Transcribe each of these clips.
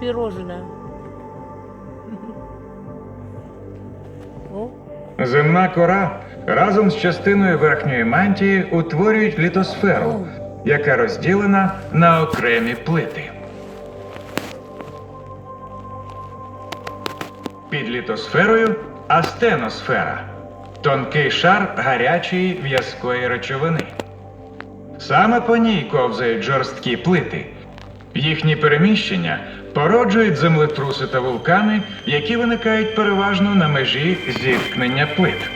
пирожное. Земна кора разом з частиною верхньої мантії утворюють літосферу, яка розділена на окремі плити. Під літосферою астеносфера тонкий шар гарячої в'язкої речовини. Саме по ній ковзають жорсткі плити. Їхні переміщення породжують землетруси та вулкани, які виникають переважно на межі зіткнення плит.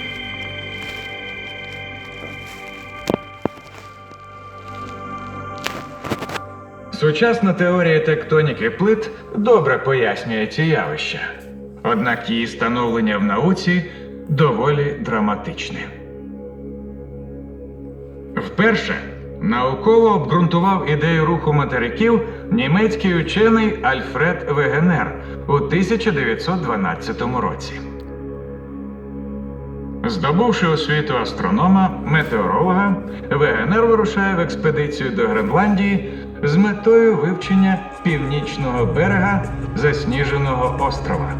Сучасна теорія тектоніки плит добре пояснює ці явища. Однак її становлення в науці доволі драматичне. Вперше науково обґрунтував ідею руху материків німецький учений Альфред Вегенер у 1912 році. Здобувши освіту астронома, метеоролога, Вегенер вирушає в експедицію до Гренландії з метою вивчення північного берега засніженого острова.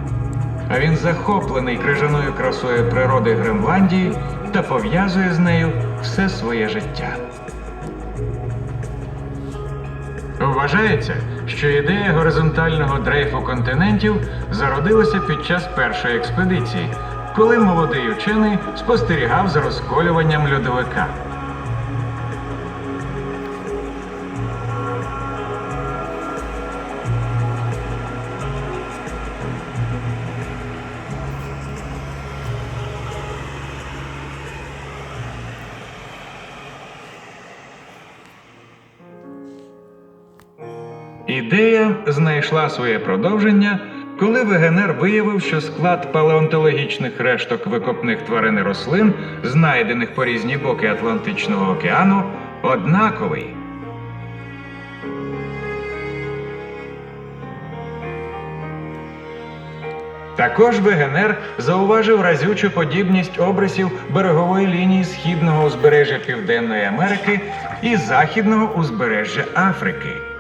А він захоплений крижаною красою природи Гренландії та пов'язує з нею все своє життя. Вважається, що ідея горизонтального дрейфу континентів зародилася під час першої експедиції, коли молодий учений спостерігав за розколюванням льодовика. Ідея знайшла своє продовження, коли Вегенер виявив, що склад палеонтологічних решток викопних тварин і рослин, знайдених по різні боки Атлантичного океану, однаковий. Також Вегенер зауважив разючу подібність обрисів берегової лінії східного узбережжя Південної Америки і західного узбережжя Африки.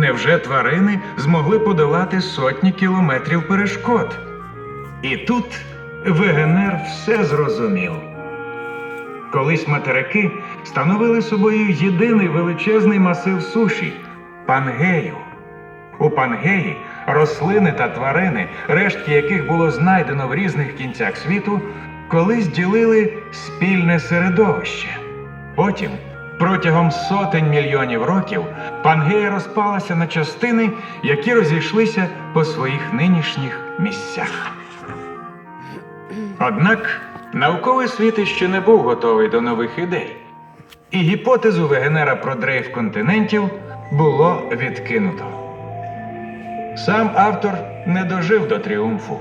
Невже тварини змогли подолати сотні кілометрів перешкод? І тут Вегенер все зрозумів. Колись материки становили собою єдиний величезний масив суші Пангею. У Пангеї рослини та тварини, рештки яких було знайдено в різних кінцях світу, колись ділили спільне середовище. Потім, протягом сотень мільйонів років, Пангея розпалася на частини, які розійшлися по своїх нинішніх місцях. Однак науковий світ іще не був готовий до нових ідей, і гіпотезу Вегенера про дрейф континентів було відкинуто. Сам автор не дожив до тріумфу.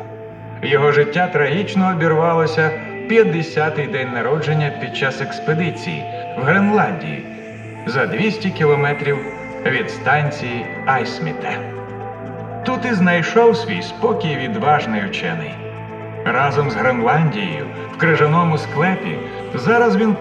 Його життя трагічно обірвалося 50-й день народження під час експедиції в Гренландії за 200 кілометрів від станції Айсміте. Тут і знайшов свій спокій відважний учений. Разом з Гренландією в крижаному склепі зараз він